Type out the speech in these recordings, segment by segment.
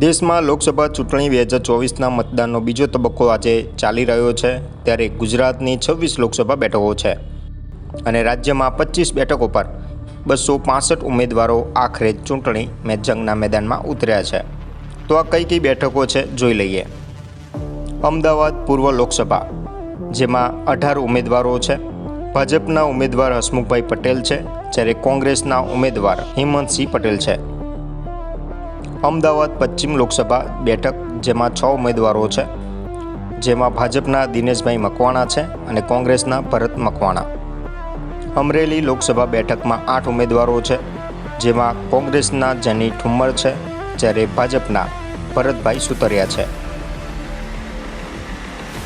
દેશમાં લોકસભા ચૂંટણી બે હજાર ચોવીસના મતદાનનો બીજો તબક્કો આજે ચાલી રહ્યો છે, ત્યારે ગુજરાતની છવ્વીસ લોકસભા બેઠકો છે અને રાજ્યમાં પચીસ બેઠકો પર બસો પાસઠ ઉમેદવારો આખરે ચૂંટણી મેં જંગના મેદાનમાં ઉતર્યા છે. તો આ કઈ કઈ બેઠકો છે જોઈ લઈએ. અમદાવાદ પૂર્વ લોકસભા, જેમાં અઢાર ઉમેદવારો છે. ભાજપના ઉમેદવાર હસમુખભાઈ પટેલ છે, જ્યારે કોંગ્રેસના ઉમેદવાર હિંમતસિંહ પટેલ છે. અમદાવાદ પશ્ચિમ લોકસભા બેઠક, જેમાં છ ઉમેદવારો છે. જેમાં ભાજપના દિનેશભાઈ મકવાણા છે અને કોંગ્રેસના ભરત મકવાણા. અમરેલી લોકસભા બેઠકમાં આઠ ઉમેદવારો છે, જેમાં કોંગ્રેસના જની ઠુમ્મર છે, જ્યારે ભાજપના ભરતભાઈ સુતરિયા છે.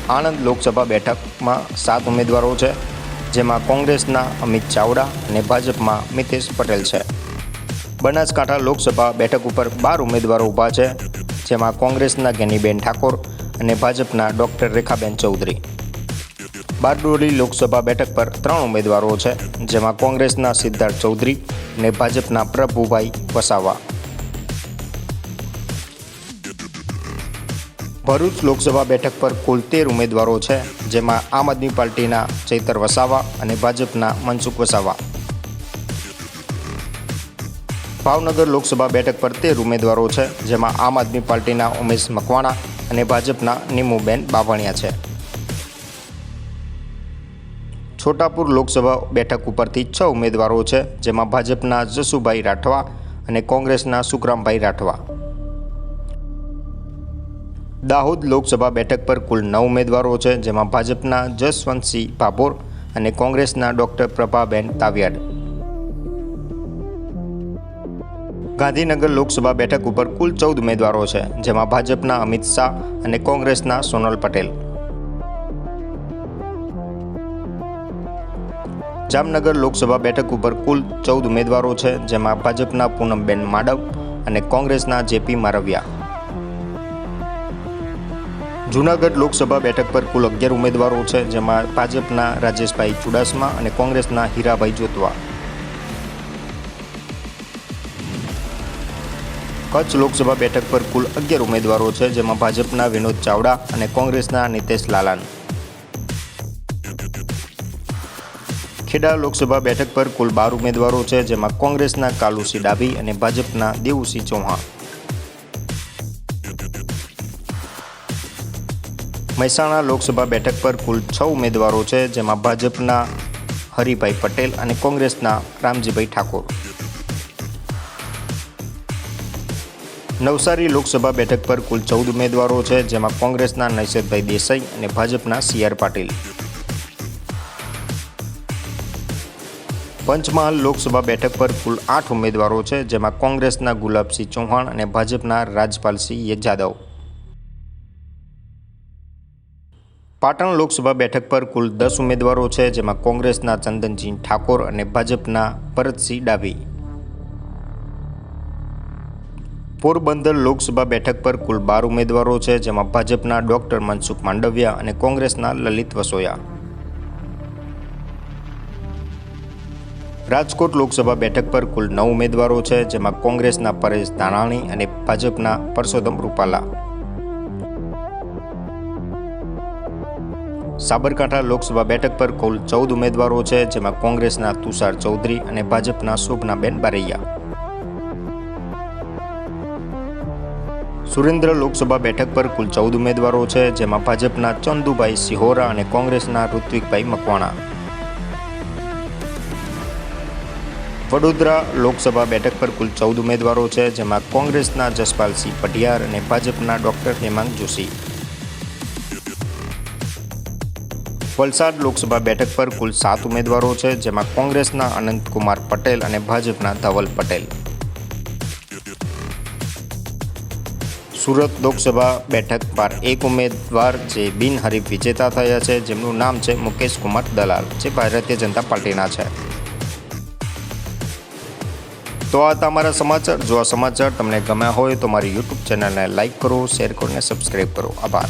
આણંદ લોકસભા બેઠકમાં સાત ઉમેદવારો છે, જેમાં કોંગ્રેસના અમિત ચાવડા અને ભાજપમાં મિતેશ પટેલ છે. બનાસકાંઠા લોકસભા બેઠક ઉપર બાર ઉમેદવારો ઊભા છે, જેમાં કોંગ્રેસના ગેનીબેન ઠાકોર અને ભાજપના ડૉક્ટર રેખાબેન ચૌધરી. બારડોલી લોકસભા બેઠક પર ત્રણ ઉમેદવારો છે, જેમાં કોંગ્રેસના સિદ્ધાર્થ ચૌધરી અને ભાજપના પ્રભુભાઈ વસાવા. ભરૂચ લોકસભા બેઠક પર કુલ તેર ઉમેદવારો છે, જેમાં આમ આદમી પાર્ટીના ચૈતર વસાવા અને ભાજપના મનસુખ વસાવા. ભાવનગર લોકસભા બેઠક પર તેર ઉમેદવારો છે, જેમાં આમ આદમી પાર્ટીના ઉમેશ મકવાણા અને ભાજપના નીમુબેન બાવણિયા છે. છોટાપુર લોકસભા બેઠક ઉપરથી છ ઉમેદવારો છે, જેમાં ભાજપના જસુભાઈ રાઠવા અને કોંગ્રેસના સુખરામભાઈ રાઠવા. દાહોદ લોકસભા બેઠક પર કુલ નવ ઉમેદવારો છે, જેમાં ભાજપના જસવંતસિંહ ભાભોર અને કોંગ્રેસના ડોક્ટર પ્રભાબેન તાવિયાડ. ગાંધીનગર લોકસભા બેઠક ઉપર કુલ ચૌદ ઉમેદવારો છે, જેમાં ભાજપના અમિત શાહ અને કોંગ્રેસના સોનલ પટેલ. જામનગર લોકસભા બેઠક ઉપર કુલ ચૌદ ઉમેદવારો છે, જેમાં ભાજપના પૂનમબેન માડવ અને કોંગ્રેસના જેપી મારવિયા. જૂનાગઢ લોકસભા બેઠક પર કુલ અગિયાર ઉમેદવારો છે, જેમાં ભાજપના રાજેશભાઈ ચુડાસમા અને કોંગ્રેસના હીરાભાઈ જોતવા. કચ્છ લોકસભા બેઠક પર કુલ અગિયાર ઉમેદવારો છે, જેમાં ભાજપના વિનોદ ચાવડા અને કોંગ્રેસના નિતેશ લાલાન. ખેડા લોકસભા બેઠક પર કુલ બાર ઉમેદવારો છે, જેમાં કોંગ્રેસના કાલુસિંહ ડાભી અને ભાજપના દેવુસિંહ ચૌહાણ. મહેસાણા લોકસભા બેઠક પર કુલ છ ઉમેદવારો છે, જેમાં ભાજપના હરિભાઈ પટેલ અને કોંગ્રેસના રામજીભાઈ ઠાકોર. નવસારી લોકસભા બેઠક પર કુલ ચૌદ ઉમેદવારો છે, જેમાં કોંગ્રેસના નૈસદભાઈ દેસાઈ અને ભાજપના સી આર પાટીલ. પંચમહાલ લોકસભા બેઠક પર કુલ આઠ ઉમેદવારો છે, જેમાં કોંગ્રેસના ગુલાબસિંહ ચૌહાણ અને ભાજપના રાજપાલસિંહ જાદવ પાટણ લોકસભા બેઠક પર કુલ દસ ઉમેદવારો છે, જેમાં કોંગ્રેસના ચંદનસિંહ ઠાકોર અને ભાજપના ભરતસિંહ ડાભી. પોરબંદર લોકસભા બેઠક પર કુલ બાર ઉમેદવારો છે, જેમાં ભાજપના ડોક્ટર મનસુખ માંડવિયા અને કોંગ્રેસના લલિત વસોયા. રાજકોટ લોકસભા બેઠક પર કુલ નવ ઉમેદવારો છે, જેમાં કોંગ્રેસના પરેશ ધાનાણી અને ભાજપના પરસોત્તમ રૂપાલા. સાબરકાંઠા લોકસભા બેઠક પર કુલ ચૌદ ઉમેદવારો છે, જેમાં કોંગ્રેસના તુષાર ચૌધરી અને ભાજપના શોભનાબેન બારૈયા. સુરેન્દ્ર લોકસભા બેઠક પર કુલ ચૌદ ઉમેદવારો છે, જેમાં ભાજપના ચંદુભાઈ સિહોરા અને કોંગ્રેસના ઋત્વિકભાઈ મકવાણા. વડોદરા લોકસભા બેઠક પર કુલ ચૌદ ઉમેદવારો છે, જેમાં કોંગ્રેસના જસપાલસિંહ પઢિયાર અને ભાજપના ડોક્ટર હેમાંગ જોશી. વલસાડ લોકસભા બેઠક પર કુલ સાત ઉમેદવારો છે, જેમાં કોંગ્રેસના અનંતકુમાર પટેલ અને ભાજપના ધવલ પટેલ. સુરત લોકસભા બેઠક પર એક ઉમેદવાર જે બિનહરીફ વિજેતા થયા છે, જેમનું નામ છે મુકેશ કુમાર દલાલ, જે ભારતીય જનતા પાર્ટીના છે. તો આ તમારા સમાચાર. જો આ સમાચાર તમને ગમ્યા હોય તો મારી યુટ્યુબ ચેનલને લાઇક કરો, શેર કરો અને સબસ્ક્રાઈબ કરો. આભાર.